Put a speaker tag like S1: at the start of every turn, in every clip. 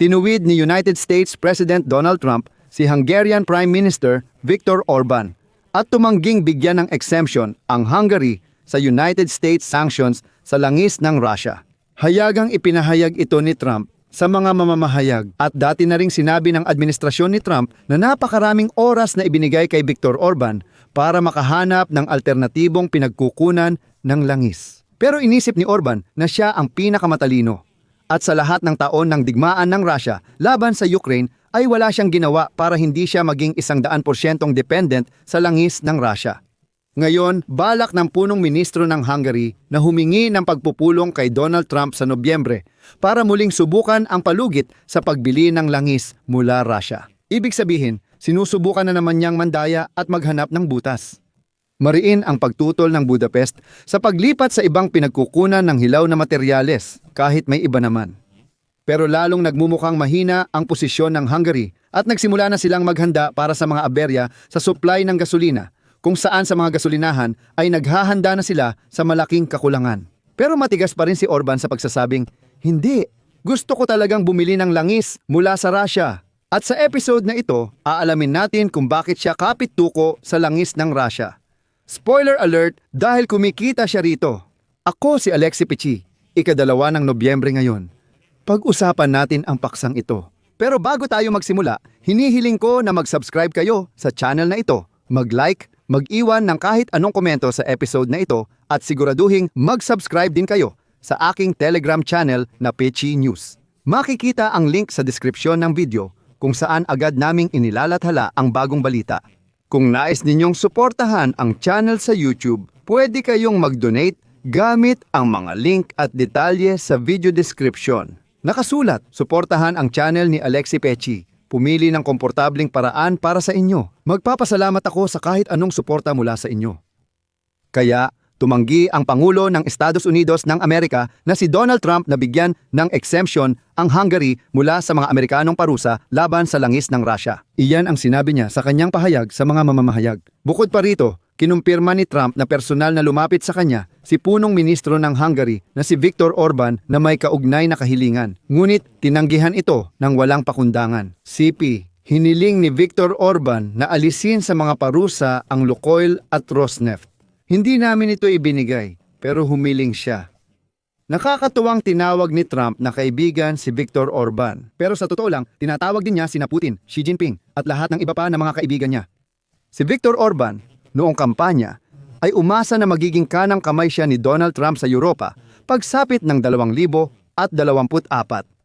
S1: tinuwid ni United States President Donald Trump si Hungarian Prime Minister Viktor Orban at tumangging bigyan ng exemption ang Hungary sa United States sanctions sa langis ng Russia. Hayagang ipinahayag ito ni Trump sa mga mamamahayag at dati na ring sinabi ng administrasyon ni Trump na napakaraming oras na ibinigay kay Viktor Orban para makahanap ng alternatibong pinagkukunan ng langis. Pero inisip ni Orban na siya ang pinakamatalino at sa lahat ng taon ng digmaan ng Russia laban sa Ukraine ay wala siyang ginawa para hindi siya maging isang daan porsyentong dependent sa langis ng Russia. Ngayon, balak ng punong ministro ng Hungary na humingi ng pagpupulong kay Donald Trump sa Nobyembre para muling subukan ang palugit sa pagbili ng langis mula Russia. Ibig sabihin, sinusubukan na naman niyang mandaya at maghanap ng butas. Mariin ang pagtutol ng Budapest sa paglipat sa ibang pinagkukunan ng hilaw na materyales kahit may iba naman. Pero lalong nagmumukhang mahina ang posisyon ng Hungary at nagsimula na silang maghanda para sa mga aberya sa supply ng gasolina kung saan sa mga gasolinahan ay naghahanda na sila sa malaking kakulangan. Pero matigas pa rin si Orban sa pagsasabing, Hindi, gusto ko talagang bumili ng langis mula sa Russia. At sa episode na ito, aalamin natin kung bakit siya kapit tuko sa langis ng Russia. Spoiler alert dahil kumikita siya rito. Ako si Alexi Pichi, ikadalawa ng Nobyembre ngayon. Pag-usapan natin ang paksang ito. Pero bago tayo magsimula, hinihiling ko na mag-subscribe kayo sa channel na ito, mag-like, mag-iwan ng kahit anong komento sa episode na ito at siguraduhin mag-subscribe din kayo sa aking Telegram channel na Pechi News. Makikita ang link sa description ng video kung saan agad naming inilalathala ang bagong balita. Kung nais ninyong suportahan ang channel sa YouTube, pwede kayong mag-donate gamit ang mga link at detalye sa video description. Nakasulat, suportahan ang channel ni Alexi Pechi. Pumili ng komportabling paraan para sa inyo. Magpapasalamat ako sa kahit anong suporta mula sa inyo. Kaya, tumanggi ang Pangulo ng Estados Unidos ng Amerika na si Donald Trump na bigyan ng exemption ang Hungary mula sa mga Amerikanong parusa laban sa langis ng Russia. Iyan ang sinabi niya sa kanyang pahayag sa mga mamamahayag. Bukod pa rito, kinumpirma ni Trump na personal na lumapit sa kanya si punong ministro ng Hungary na si Viktor Orban na may kaugnay na kahilingan. Ngunit tinanggihan ito ng walang pakundangan. CP, hiniling ni Viktor Orban na alisin sa mga parusa ang Lukoil at Rosneft. Hindi namin ito ibinigay, pero humiling siya. Nakakatuwang tinawag ni Trump na kaibigan si Viktor Orban. Pero sa totoo lang, tinatawag din niya sina Putin, Xi Jinping at lahat ng iba pa na mga kaibigan niya. Si Viktor Orban, noong kampanya, ay umasa na magiging kanang kamay siya ni Donald Trump sa Europa pagsapit ng 2024.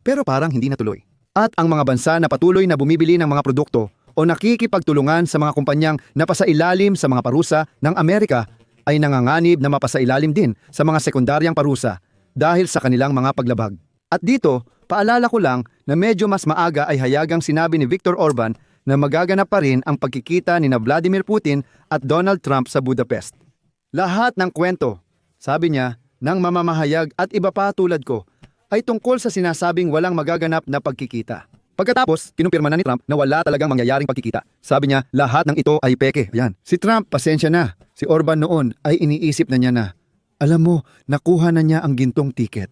S1: Pero parang hindi natuloy. At ang mga bansa na patuloy na bumibili ng mga produkto o nakikipagtulungan sa mga kumpanyang napasailalim sa mga parusa ng Amerika ay nanganganib na mapasailalim din sa mga sekundaryang parusa dahil sa kanilang mga paglabag. At dito, paalala ko lang na medyo mas maaga ay hayagang sinabi ni Viktor Orban na magaganap pa rin ang pagkikita ni na Vladimir Putin at Donald Trump sa Budapest. Lahat ng kwento, sabi niya, ng mamamahayag at iba pa tulad ko, ay tungkol sa sinasabing walang magaganap na pagkikita. Pagkatapos, kinumpirma na ni Trump na wala talagang mangyayaring pagkikita. Sabi niya, lahat ng ito ay peke. Yan. Si Trump, pasensya na. Si Orban noon ay iniisip na niya na, alam mo, nakuha na niya ang gintong tiket.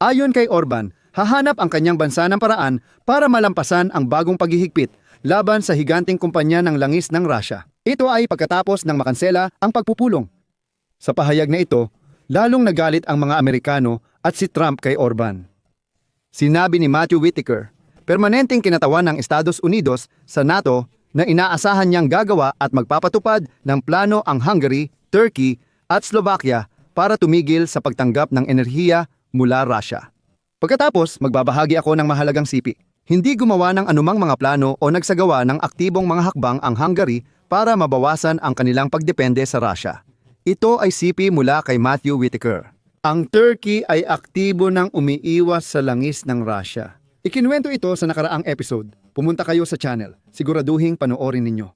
S1: Ayon kay Orban, hahanap ang kanyang bansa ng paraan para malampasan ang bagong paghihigpit laban sa higanting kumpanya ng langis ng Russia. Ito ay pagkatapos ng makansela ang pagpupulong. Sa pahayag na ito, lalong nagalit ang mga Amerikano at si Trump kay Orban. Sinabi ni Matthew Whitaker, permanenteng kinatawan ng Estados Unidos sa NATO na inaasahan niyang gagawa at magpapatupad ng plano ang Hungary, Turkey at Slovakia para tumigil sa pagtanggap ng enerhiya mula Russia. Pagkatapos, magbabahagi ako ng mahalagang sipi. Hindi gumawa ng anumang mga plano o nagsagawa ng aktibong mga hakbang ang Hungary para mabawasan ang kanilang pagdepende sa Russia. Ito ay sipi mula kay Matthew Whitaker. Ang Turkey ay aktibo ng umiiwas sa langis ng Russia. Ikinuwento ito sa nakaraang episode. Pumunta kayo sa channel. Siguraduhin panoorin ninyo.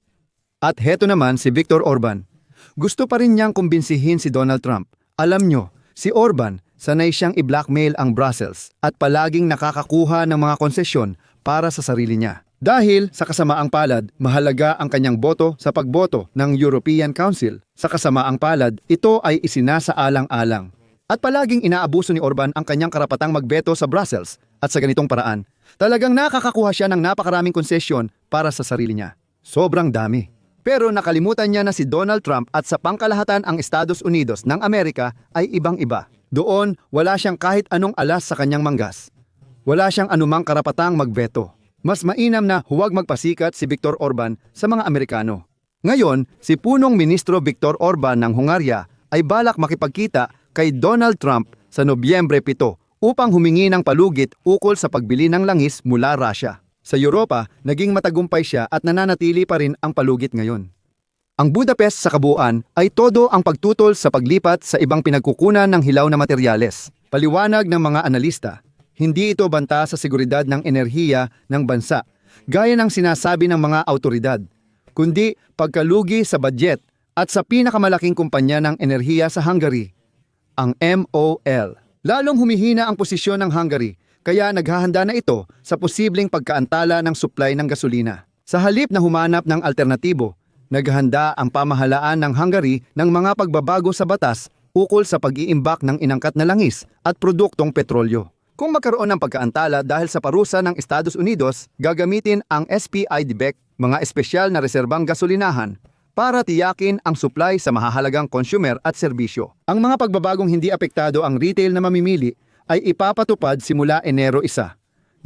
S1: At heto naman si Viktor Orban. Gusto pa rin niyang kumbinsihin si Donald Trump. Alam nyo, si Orban, sanay siyang i-blackmail ang Brussels at palaging nakakakuha ng mga konsesyon para sa sarili niya. Dahil sa kasamaang palad, mahalaga ang kanyang boto sa pagboto ng European Council. Sa kasamaang palad, ito ay isinasaalang-alang. At palaging inaabuso ni Orban ang kanyang karapatang magbeto sa Brussels at sa ganitong paraan, Talagang nakakakuha siya ng napakaraming konsesyon para sa sarili niya. Sobrang dami. Pero nakalimutan niya na si Donald Trump at sa pangkalahatan ang Estados Unidos ng Amerika ay ibang-iba. Doon, wala siyang kahit anong alas sa kanyang manggas. Wala siyang anumang karapatang magveto. Mas mainam na huwag magpasikat si Viktor Orban sa mga Amerikano. Ngayon, si punong ministro Viktor Orban ng Hungarya ay balak makipagkita kay Donald Trump sa Nobyembre 7 upang humingi ng palugit ukol sa pagbili ng langis mula Russia. Sa Europa, naging matagumpay siya at nananatili pa rin ang palugit ngayon. Ang Budapest sa kabuuan ay todo ang pagtutol sa paglipat sa ibang pinagkukunan ng hilaw na materyales. Paliwanag ng mga analista, hindi ito banta sa seguridad ng enerhiya ng bansa, gaya ng sinasabi ng mga autoridad, kundi pagkalugi sa budget at sa pinakamalaking kumpanya ng enerhiya sa Hungary, ang MOL. Lalong humihina ang posisyon ng Hungary, kaya naghahanda na ito sa posibleng pagkaantala ng supply ng gasolina. Sa halip na humanap ng alternatibo, naghahanda ang pamahalaan ng Hungary ng mga pagbabago sa batas ukol sa pag-iimbak ng inangkat na langis at produktong petrolyo. Kung magkaroon ng pagkaantala dahil sa parusa ng Estados Unidos, gagamitin ang SPI DBEC, mga espesyal na reserbang gasolinahan, para tiyakin ang supply sa mahahalagang consumer at serbisyo. Ang mga pagbabagong hindi apektado ang retail na mamimili ay ipapatupad simula Enero 1, 2026.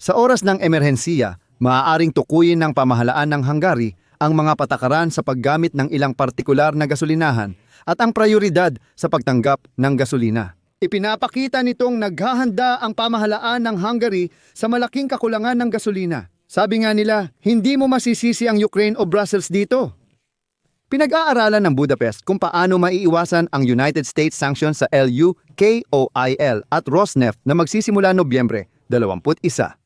S1: Sa oras ng emerhensiya, maaaring tukuyin ng pamahalaan ng Hungary ang mga patakaran sa paggamit ng ilang partikular na gasolinahan at ang prioridad sa pagtanggap ng gasolina. Ipinapakita nitong naghahanda ang pamahalaan ng Hungary sa malaking kakulangan ng gasolina. Sabi nga nila, hindi mo masisisi ang Ukraine o Brussels dito. Pinag-aaralan ng Budapest kung paano maiiwasan ang United States sanctions sa LU, KOIL at Rosneft na magsisimula Nobyembre 21.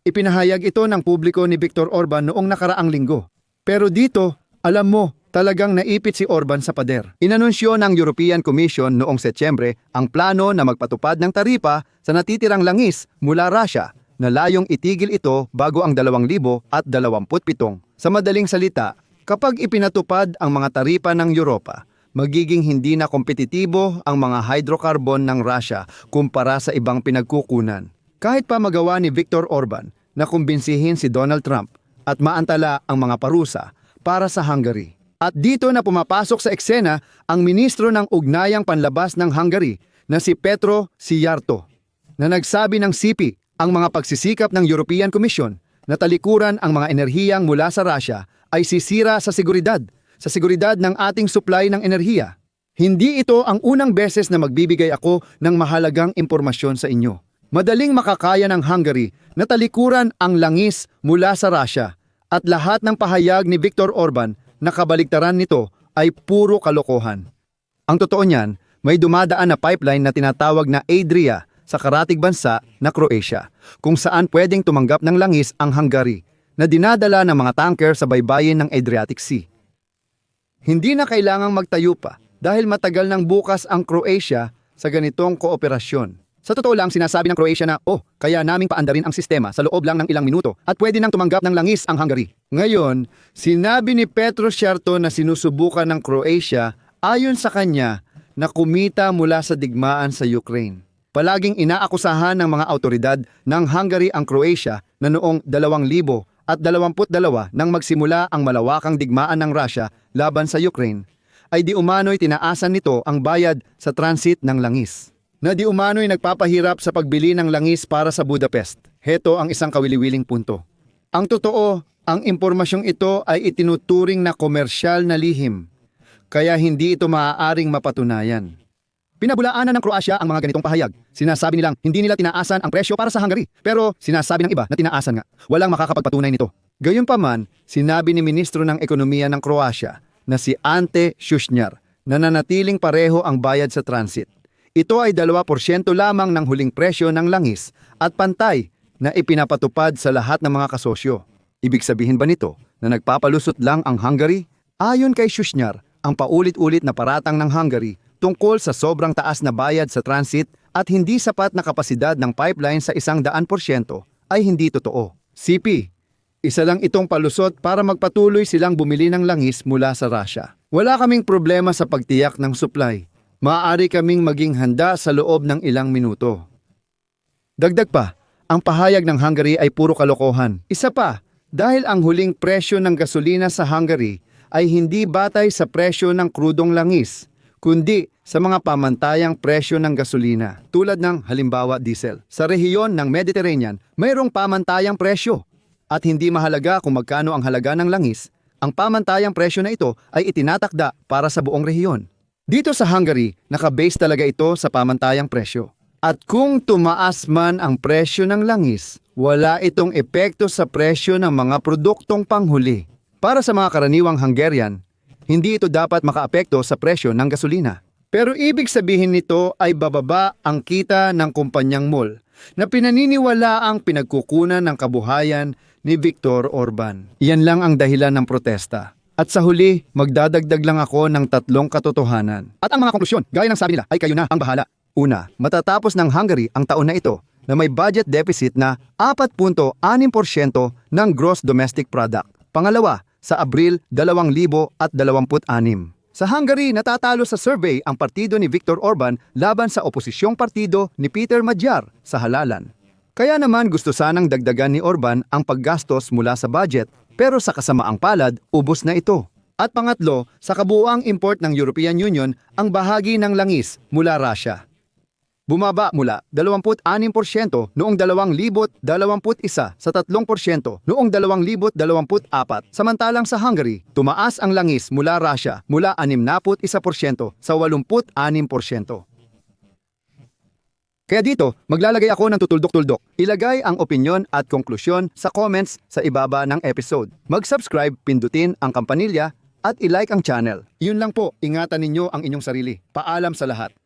S1: Ipinahayag ito ng publiko ni Viktor Orban noong nakaraang linggo. Pero dito, alam mo, talagang naipit si Orban sa pader. Inanunsyo ng European Commission noong Setyembre ang plano na magpatupad ng taripa sa natitirang langis mula Russia na layong itigil ito bago ang 2027. Sa madaling salita, kapag ipinatupad ang mga taripa ng Europa, magiging hindi na kompetitibo ang mga hydrocarbon ng Russia kumpara sa ibang pinagkukunan. Kahit pa magawa ni Viktor Orban na kumbinsihin si Donald Trump at maantala ang mga parusa para sa Hungary. At dito na pumapasok sa eksena ang ministro ng Ugnayang Panlabas ng Hungary na si Petro Siyarto na nagsabi ng CP ang mga pagsisikap ng European Commission na talikuran ang mga enerhiyang mula sa Russia ay sisira sa seguridad, sa seguridad ng ating supply ng enerhiya. Hindi ito ang unang beses na magbibigay ako ng mahalagang impormasyon sa inyo. Madaling makakaya ng Hungary na talikuran ang langis mula sa Russia at lahat ng pahayag ni Viktor Orban na kabaligtaran nito ay puro kalokohan. Ang totoo niyan, may dumadaan na pipeline na tinatawag na Adria sa karatig bansa na Croatia, kung saan pwedeng tumanggap ng langis ang Hungary na dinadala ng mga tanker sa baybayin ng Adriatic Sea. Hindi na kailangang magtayo pa dahil matagal nang bukas ang Croatia sa ganitong kooperasyon. Sa totoo lang, sinasabi ng Croatia na, oh, kaya naming paandarin ang sistema sa loob lang ng ilang minuto at pwede nang tumanggap ng langis ang Hungary. Ngayon, sinabi ni Petro Sierto na sinusubukan ng Croatia ayon sa kanya na kumita mula sa digmaan sa Ukraine. Palaging inaakusahan ng mga autoridad ng Hungary ang Croatia na noong 2000 at 22 nang magsimula ang malawakang digmaan ng Russia laban sa Ukraine, ay di umano'y tinaasan nito ang bayad sa transit ng langis. Na di umano'y nagpapahirap sa pagbili ng langis para sa Budapest. Heto ang isang kawili-wiling punto. Ang totoo, ang impormasyong ito ay itinuturing na komersyal na lihim, kaya hindi ito maaaring mapatunayan. Pinabulaanan ng Croatia ang mga ganitong pahayag. Sinasabi nilang hindi nila tinaasan ang presyo para sa Hungary. Pero sinasabi ng iba na tinaasan nga. Walang makakapagpatunay nito. Gayunpaman, sinabi ni Ministro ng Ekonomiya ng Croatia na si Ante Shushnyar na nanatiling pareho ang bayad sa transit. Ito ay 2% lamang ng huling presyo ng langis at pantay na ipinapatupad sa lahat ng mga kasosyo. Ibig sabihin ba nito na nagpapalusot lang ang Hungary? Ayon kay Shushnyar, ang paulit-ulit na paratang ng Hungary tungkol sa sobrang taas na bayad sa transit at hindi sapat na kapasidad ng pipeline sa isang daan porsyento ay hindi totoo. CP, isa lang itong palusot para magpatuloy silang bumili ng langis mula sa Russia. Wala kaming problema sa pagtiyak ng supply. Maaari kaming maging handa sa loob ng ilang minuto. Dagdag pa, ang pahayag ng Hungary ay puro kalokohan. Isa pa, dahil ang huling presyo ng gasolina sa Hungary ay hindi batay sa presyo ng krudong langis, kundi sa mga pamantayang presyo ng gasolina, tulad ng halimbawa diesel. Sa rehiyon ng Mediterranean, mayroong pamantayang presyo. At hindi mahalaga kung magkano ang halaga ng langis, ang pamantayang presyo na ito ay itinatakda para sa buong rehiyon. Dito sa Hungary, nakabase talaga ito sa pamantayang presyo. At kung tumaas man ang presyo ng langis, wala itong epekto sa presyo ng mga produktong panghuli. Para sa mga karaniwang Hungarian, hindi ito dapat makaapekto sa presyo ng gasolina. Pero ibig sabihin nito ay bababa ang kita ng kumpanyang mall na pinaniniwala ang pinagkukunan ng kabuhayan ni Viktor Orban. Iyan lang ang dahilan ng protesta. At sa huli, magdadagdag lang ako ng tatlong katotohanan. At ang mga konklusyon, gaya ng sabi nila, ay kayo na ang bahala. Una, matatapos ng Hungary ang taon na ito na may budget deficit na 4.6% ng gross domestic product. Pangalawa, sa Abril 2026. Sa Hungary, natatalo sa survey ang partido ni Viktor Orban laban sa oposisyong partido ni Peter Magyar sa halalan. Kaya naman gusto sanang dagdagan ni Orban ang paggastos mula sa budget pero sa kasamaang palad, ubos na ito. At pangatlo, sa kabuuang import ng European Union ang bahagi ng langis mula Russia. Bumaba mula 26% noong 2021 sa 3% noong 2024. Samantalang sa Hungary, tumaas ang langis mula Russia mula 61% sa 86%. Kaya dito, maglalagay ako ng tutuldok-tuldok. Ilagay ang opinyon at konklusyon sa comments sa ibaba ng episode. Mag-subscribe, pindutin ang kampanilya at ilike ang channel. Yun lang po, ingatan ninyo ang inyong sarili. Paalam sa lahat.